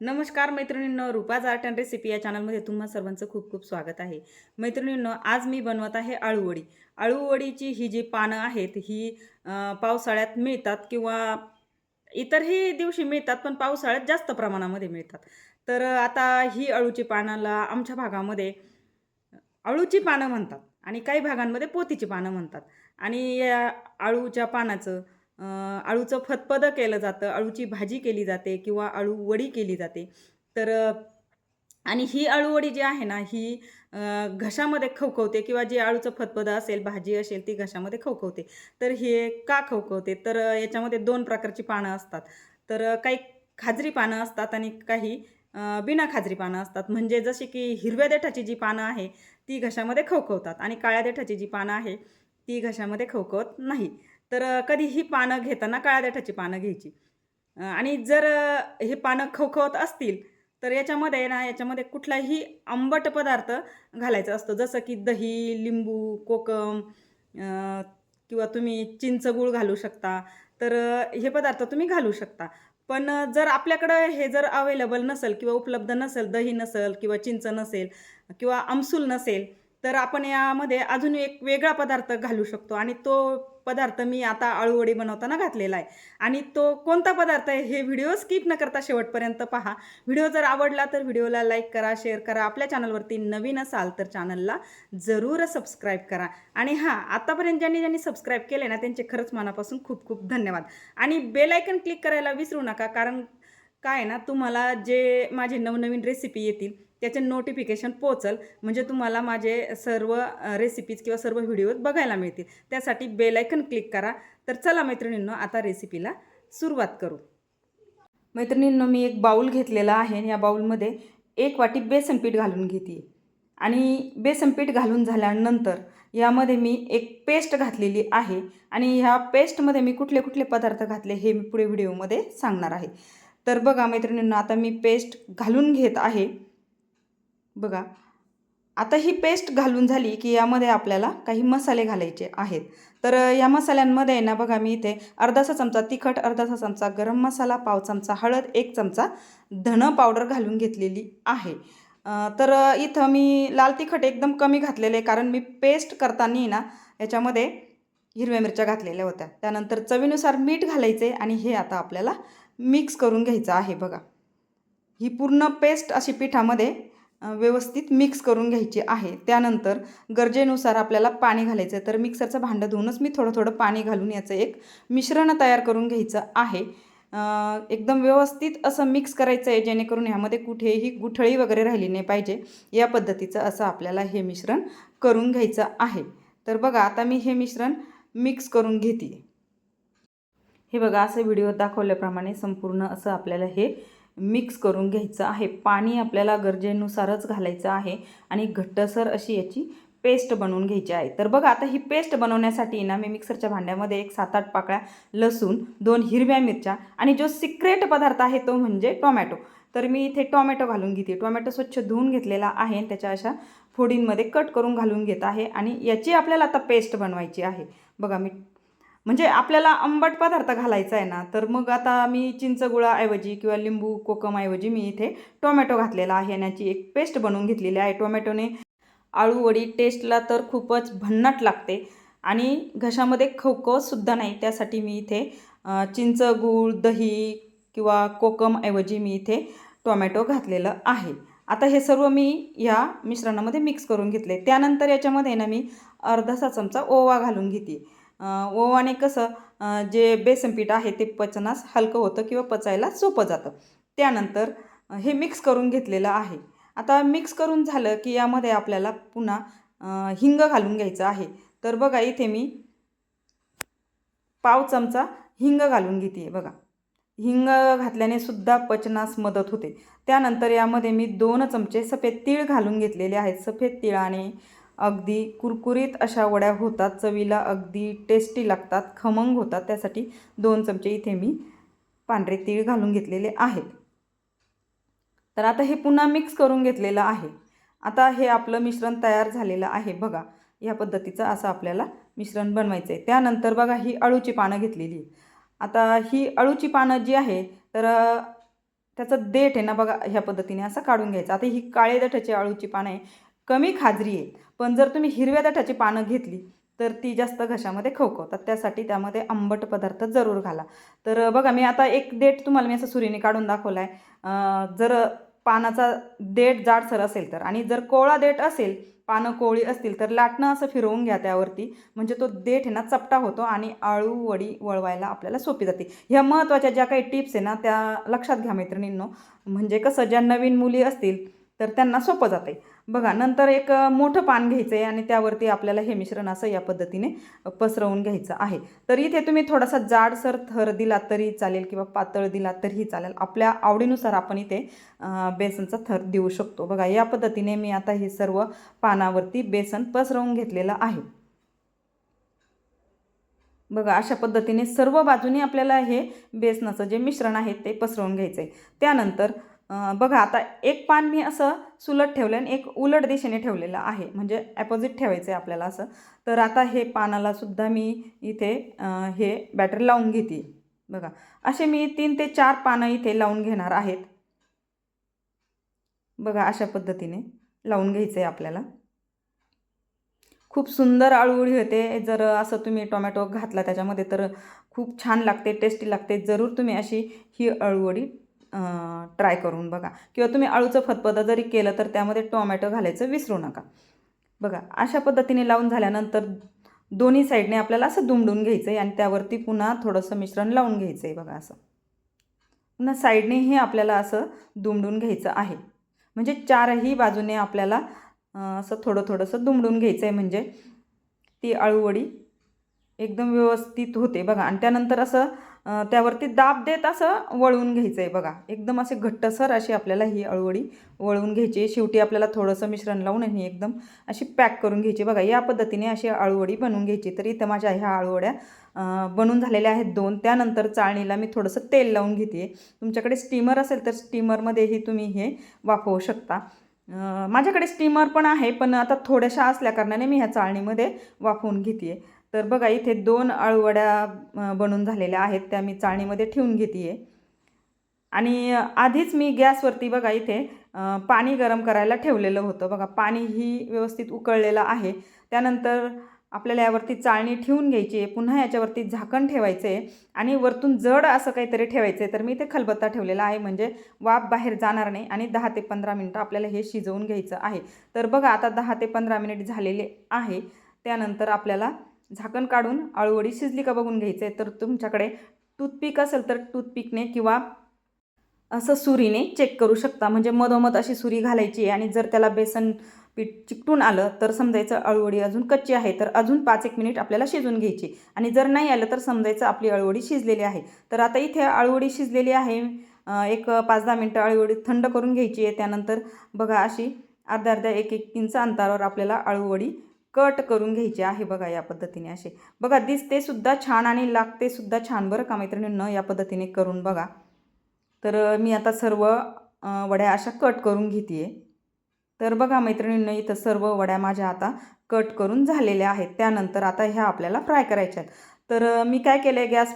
नमस्कार मैत्रिणींनो रुपाज art and recipe या चॅनलमध्ये तुम्हा सर्वांचं खूप खूप स्वागत आहे. मैत्रिणींनो आज मी बनवत आहे आळूवडी आळूवडीची ही जी पानं आहेत ही पावसाळ्यात मिळतात किंवा इतरही दिवशी मिळतात पण पावसाळ्यात जास्त प्रमाणामध्ये मिळतात. तर आता ही अळूची पानाला आमच्या भागामध्ये अळूची पानं म्हणतात आणि काही भागांमध्ये पोतीची पानं म्हणतात. आणि या अळूच्या पानाचं अळूचं फतपदं केलं जातं अळूची भाजी केली जाते किंवा अळू वडी केली जाते. तर आणि ही अळूवडी जी आहे ना ही घशामध्ये खवखवते किंवा जे अळूचं फतपद असेल भाजी असेल ती घशामध्ये खवखवते. तर हे का खवखवते? तर याच्यामध्ये दोन प्रकारची पानं असतात. तर काही खाजरी पानं असतात आणि काही बिना खाजरी पानं असतात. म्हणजे जशी की हिरव्या देठाची जी पानं आहे ती घशामध्ये खवखवतात आणि काळ्या देठाची जी पानं आहे ती घशामध्ये खवखवत नाही. तर कधीही पानं घेताना काळ्या देठाची पानं घ्यायची. आणि जर हे पानं खवखवत असतील तर याच्यामध्ये ना याच्यामध्ये कुठलाही आंबट पदार्थ घालायचा असतो. जसं की दही लिंबू कोकम किंवा तुम्ही चिंच गूळ घालू शकता. तर हे पदार्थ तुम्ही घालू शकता. पण जर आपल्याकडं हे जर अवेलेबल नसेल किंवा उपलब्ध नसेल दही नसेल किंवा चिंच नसेल किंवा आमसूल नसेल तर आपण यामध्ये अजून एक वेगळा पदार्थ घालू शकतो आणि तो पदार्थ मी आता आळूवडी बनवताना घातलेला आहे. आणि तो कोणता पदार्थ आहे हे व्हिडिओ स्किप न करता शेवटपर्यंत पहा. व्हिडिओ जर आवडला तर व्हिडिओला लाईक करा शेअर करा. आपल्या चॅनलवरती नवीन असाल तर चॅनलला जरूर सबस्क्राईब करा. आणि हां आतापर्यंत ज्यांनी ज्यांनी सबस्क्राईब केले ना त्यांचे खरंच मनापासून खूप खूप धन्यवाद. आणि बेलायकन क्लिक करायला विसरू नका कारण काय आहे ना तुम्हाला जे माझे नवनवीन रेसिपी येतील त्याचे नोटिफिकेशन पोचल म्हणजे तुम्हाला माझे सर्व रेसिपीज किंवा सर्व व्हिडिओज बघायला मिळतील. त्यासाठी बेल आयकन क्लिक करा. तर चला मैत्रिणींनो आता रेसिपीला सुरुवात करू. मैत्रिणींनो मी एक बाऊल घेतलेला आहे आणि या बाऊलमध्ये एक वाटी बेसन पीठ घालून घेते. आणि बेसन पीठ घालून झाल्यानंतर यामध्ये मी एक पेस्ट घातलेली आहे. आणि ह्या पेस्टमध्ये मी कुठले कुठले पदार्थ घातले हे मी पुढे व्हिडिओमध्ये सांगणार आहे. तर बघा मैत्रिणींना आता मी पेस्ट घालून घेत आहे. बघा. आता ही पेस्ट घालून झाली की यामध्ये आपल्याला काही मसाले घालायचे आहेत. तर या मसाल्यांमध्ये आहे ना बघा मी इथे अर्धासा चमचा तिखट अर्धासा चमचा गरम मसाला पाव चमचा हळद एक चमचा धणं पावडर घालून घेतलेली आहे. तर इथं मी लाल तिखट एकदम कमी घातलेले आहे कारण मी पेस्ट करताना ना याच्यामध्ये हिरव्या मिरच्या घातलेल्या होत्या. त्यानंतर चवीनुसार मीठ घालायचे आणि हे आता आपल्याला मिक्स करून घ्यायचं आहे बघा. ही पूर्ण पेस्ट अशी पिठामध्ये व्यवस्थित मिक्स करून घ्यायची आहे. त्यानंतर गरजेनुसार आपल्याला पाणी घालायचं आहे तर मिक्सरचं भांडं धुवूनच मी थोडं थोडं पाणी घालून याचं एक मिश्रण तयार करून घ्यायचं आहे. एकदम व्यवस्थित असं मिक्स करायचं आहे जेणेकरून ह्यामध्ये कुठेही गुठळी वगैरे राहिली नाही पाहिजे. या पद्धतीचं असं आपल्याला हे मिश्रण करून घ्यायचं आहे. तर बघा आता मी हे मिश्रण मिक्स करून घेते. हे बघा असं व्हिडिओ दाखवल्याप्रमाणे संपूर्ण असं आपल्याला हे मिक्स करून घ्यायचं आहे. पाणी आपल्याला गरजेनुसारच घालायचं आहे आणि घट्टसर अशी याची पेस्ट बनवून घ्यायची आहे. तर बघा आता ही पेस्ट बनवण्यासाठी ना मी मिक्सरच्या भांड्यामध्ये एक सात आठ पाकळ्या लसूण दोन हिरव्या मिरच्या आणि जो सिक्रेट पदार्थ आहे तो म्हणजे टोमॅटो तर मी इथे टोमॅटो घालून घेते. टोमॅटो स्वच्छ धुवून घेतलेला आहे त्याच्या अशा फोडींमध्ये कट करून घालून घेत आहे आणि याची आपल्याला आता पेस्ट बनवायची आहे. बघा मी म्हणजे आपल्याला आंबट पदार्थ घालायचा आहे ना तर मग आता मी चिंचगुळाऐवजी किंवा लिंबू कोकमऐवजी मी इथे टोमॅटो घातलेला आहे. आणि याची एक पेस्ट बनवून घेतलेली आहे. टोमॅटोने आळूवडी टेस्टला तर खूपच भन्नाट लागते आणि घशामध्ये खवखवसुद्धा नाही. त्यासाठी मी इथे चिंच गूळ दही किंवा कोकमऐवजी मी इथे टोमॅटो घातलेलं आहे. आता हे सर्व मी या मिश्रणामध्ये मिक्स करून घेतले. त्यानंतर याच्यामध्ये ना मी अर्धासा चमचा ओवा घालून घेते. ओवाने कसं जे बेसन पीठ आहे ते पचनास हलकं होतं किंवा पचायला सोपं जातं. त्यानंतर हे मिक्स करून घेतलेलं आहे. आता मिक्स करून झालं की यामध्ये आपल्याला पुन्हा हिंग घालून घ्यायचं आहे. तर बघा इथे मी पाव चमचा हिंग घालून घेते बघा. हिंग घातल्याने सुद्धा पचनास मदत होते. त्यानंतर यामध्ये मी दोन चमचे सफेद तीळ घालून घेतलेले आहेत. सफेद तिळाने अगदी कुरकुरीत अशा वड्या होतात चवीला अगदी टेस्टी लागतात खमंग होतात. त्यासाठी दोन चमचे इथे मी पांढरे तीळ घालून घेतलेले आहेत. तर आता हे पुन्हा मिक्स करून घेतलेलं आहे. आता हे आपलं मिश्रण तयार झालेलं आहे. बघा या पद्धतीचं असं आपल्याला मिश्रण बनवायचं आहे त्यानंतर बघा ही अळूची पानं घेतलेली आता ही अळूची पानं जी आहे तर त्याचं देठ आहे ना बघा ह्या पद्धतीने असं काढून घ्यायचं. आता ही काळे देठाची अळूची पानं आहे. कमी खाजरी आहे पण जर तुम्ही हिरव्या दठाची पानं घेतली तर ती जास्त घशामध्ये खवखवतात. त्यासाठी त्यामध्ये आंबट पदार्थ जरूर घाला. तर बघा मी आता एक देठ तुम्हाला मी असं सुरीने काढून दाखवला आहे जर पानाचा देठ जाडसर असेल तर आणि जर कोळा देठ असेल पानं कोळी असतील तर लाटणं असं फिरवून घ्या त्यावरती. म्हणजे तो देठ आहे ना चपटा होतो आणि आळू वडी वळवायला आपल्याला सोपी जाते. ह्या महत्त्वाच्या ज्या काही टिप्स आहे ना त्या लक्षात घ्या मैत्रिणींनो. म्हणजे कसं ज्या नवीन मुली असतील तर त्यांना सोपं जाते. बघा नंतर एक मोठं पान घ्यायचं आहे आणि त्यावरती आपल्याला हे मिश्रण असं या पद्धतीने पसरवून घ्यायचं आहे. तर इथे तुम्ही थोडासा जाडसर थर दिला तरी चालेल किंवा पातळ दिला तरीही चालेल. आपल्या आवडीनुसार आपण इथे बेसनचा थर देऊ शकतो. बघा या पद्धतीने मी आता हे सर्व पानावरती बेसन पसरवून घेतलेलं आहे. बघा अशा पद्धतीने सर्व बाजूने आपल्याला हे बेसनाचं जे मिश्रण आहे ते पसरवून घ्यायचं आहे त्यानंतर बघा आता एक पान मी असं सुलट ठेवलं आणि एक उलट दिशेने ठेवलेलं आहे. म्हणजे ॲपोजिट ठेवायचं आहे आपल्याला असं. तर आता हे पानाला सुद्धा मी इथे हे बॅटर लावून घेते. बघा असे मी तीन ते चार पानं इथे लावून घेणार आहेत. बघा अशा पद्धतीने लावून घ्यायचं आहे आपल्याला. खूप सुंदर आळूळी होते. जर असं तुम्ही टोमॅटो घातला त्याच्यामध्ये तर खूप छान लागते टेस्टी लागते. जरूर तुम्ही अशी ही अळूवडी ट्राय करून बघा. किंवा तुम्ही अळूचं फतफदं जरी केलं तर त्यामध्ये टोमॅटो घालायचं विसरू नका. बघा अशा पद्धतीने लावून झाल्यानंतर दोन्ही साईडने आपल्याला असं दुमडून घ्यायचं आहे आणि त्यावरती पुन्हा थोडंसं मिश्रण लावून घ्यायचं आहे बघा असं. पुन्हा साईडनेही आपल्याला असं दुमडून घ्यायचं आहे. म्हणजे चारही बाजूने आपल्याला असं थोडं थोडंसं दुमडून घ्यायचं आहे म्हणजे ती अळूवडी एकदम व्यवस्थित होते बघा. आणि त्यानंतर असं त्यावरती दाब देत असं वळवून घ्यायचं आहे बघा. एकदम असे घट्टसर अशी आपल्याला ही अळवडी वळवून घ्यायची. शेवटी आपल्याला थोडंसं मिश्रण लावून आणि एकदम अशी पॅक करून घ्यायची. बघा या पद्धतीने अशी आळूवडी बनवून घ्यायची. तर इथं माझ्या ह्या अळवड्या बनून झालेल्या आहेत दोन. त्यानंतर चाळणीला मी थोडंसं तेल लावून घेते तुमच्याकडे स्टीमर असेल तर स्टीमरमध्येही तुम्ही हे वापरू शकता. माझ्याकडे स्टीमर पण आहे पण आता थोड्याशा असल्याकारणाने मी ह्या चाळणीमध्ये वाफवून घेते तर बघा इथे दोन अळवड्या बनून झालेल्या आहेत. त्या मी चाळणीमध्ये ठेवून घेते आहे आणि आधीच मी गॅसवरती बघा इथे पाणी गरम करायला ठेवलेलं होतं. बघा पाणी ही व्यवस्थित उकळलेलं आहे. त्यानंतर आपल्याला यावरती चाळणी ठेवून घ्यायची आहे. पुन्हा याच्यावरती झाकण ठेवायचं आहे. आणि वरतून जड असं काहीतरी ठेवायचं आहे तर मी इथे खलबत्ता ठेवलेला आहे. म्हणजे वाफ बाहेर जाणार नाही आणि दहा ते पंधरा मिनटं आपल्याला हे शिजवून घ्यायचं आहे. तर बघा आता दहा ते पंधरा मिनिट झालेले आहे. त्यानंतर आपल्याला झाकण काढून आळूवडी शिजली का बघून घ्यायचं आहे तर तुमच्याकडे टूथपिक असेल तर टूथपिकने किंवा असं सुरीने चेक करू शकता. म्हणजे मधोमध अशी सुरी घालायची आहे आणि जर त्याला बेसन पीठ चिकटून आलं तर समजायचं अळूवडी अजून कच्ची आहे तर अजून पाच एक मिनिट आपल्याला शिजून घ्यायची. आणि जर नाही आलं तर समजायचं आपली अळूवडी शिजलेली आहे. तर आता इथे अळूवडी शिजलेली आहे. एक पाच दहा मिनटं अळूवडी थंड करून घ्यायची आहे. त्यानंतर बघा अशी अर्ध्या अर्ध्या एक एक इंच अंतरावर आपल्याला अळूवडी कट करून घ्यायची आहे बघा या पद्धतीने असे. बघा दिसते सुद्धा छान आणि लागते सुद्धा छान बरं का मैत्रिणींनं या पद्धतीने करून बघा. तर मी आता सर्व वड्या अशा कट करून घेते तर बघा मैत्रिणींनं इथं सर्व वड्या माझ्या आता कट करून झालेल्या आहेत. त्यानंतर आता ह्या आपल्याला फ्राय करायच्या आहेत. तर मी काय केलं आहे गॅस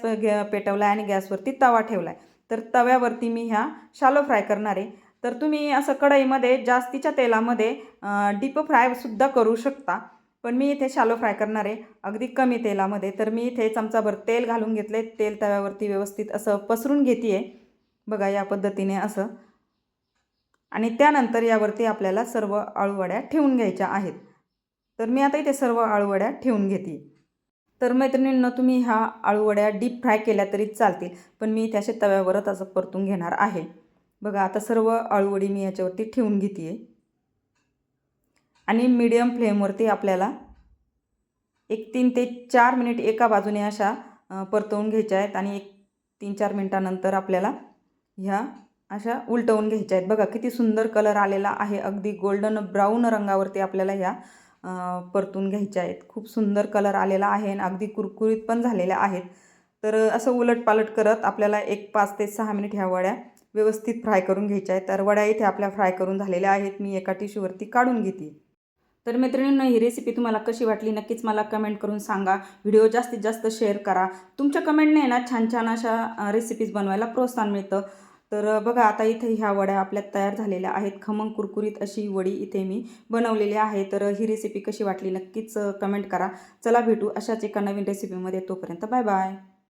पेटवला आहे आणि गॅसवरती तवा ठेवला आहे तर तव्यावरती मी ह्या शालो फ्राय करणार आहे. तर तुम्ही असं कढईमध्ये जास्तीच्या तेलामध्ये डीप फ्रायसुद्धा करू शकता. पण मी इथे शालो फ्राय करणार आहे. अगदी कमी तेलामध्ये. तर मी इथे चमचाभर तेल घालून घेतले तेल तव्यावरती व्यवस्थित असं पसरून घेते आहे बघा या पद्धतीने असं. आणि त्यानंतर यावरती आपल्याला सर्व आळूवड्या ठेवून घ्यायच्या आहेत. तर मी आता इथे सर्व आळूवड्या ठेवून घेते. तर मैत्रिणींना तुम्ही ह्या आळूवड्या डीप फ्राय केल्या तरी चालतील. पण मी त्याचे तव्यावरच असं परतून घेणार आहे. बघा आता सर्व आळूवडी मी याच्यावरती ठेवून घेते आहे आणि मीडियम फ्लेमवरती आपल्याला एक तीन ते चार मिनिट एका बाजूने अशा परतवून घ्यायच्या आहेत आणि एक तीन चार मिनटानंतर आपल्याला ह्या अशा उलटवून घ्यायच्या आहेत. बघा किती सुंदर कलर आलेला आहे. अगदी गोल्डन ब्राऊन रंगावरती आपल्याला ह्या परतून घ्यायच्या आहेत. खूप सुंदर कलर आलेला आहे आणि अगदी कुरकुरीत पण झालेल्या आहेत. तर असं उलटपालट करत आपल्याला एक पाच ते सहा मिनिट ह्या वड्या व्यवस्थित फ्राय करून घ्यायच्या आहेत. तर वड्या इथे आपल्या फ्राय करून झालेल्या आहेत. मी एका टिश्यूवरती काढून घेते. तर मैत्रिणींना ही रेसिपी तुम्हाला कशी वाटली नक्कीच मला कमेंट करून सांगा. व्हिडिओ जास्तीत जास्त शेअर करा. तुमच्या कमेंटने ना छान छान अशा रेसिपीज बनवायला प्रोत्साहन मिळतं. तर बघा आता इथे ह्या वड्या आपल्या तयार झालेल्या आहेत. खमंग कुरकुरीत अशी वडी इथे मी बनवलेली आहे. तर ही रेसिपी कशी वाटली नक्कीच कमेंट करा. चला भेटू अशाच एका नवीन रेसिपीमध्ये तोपर्यंत बाय बाय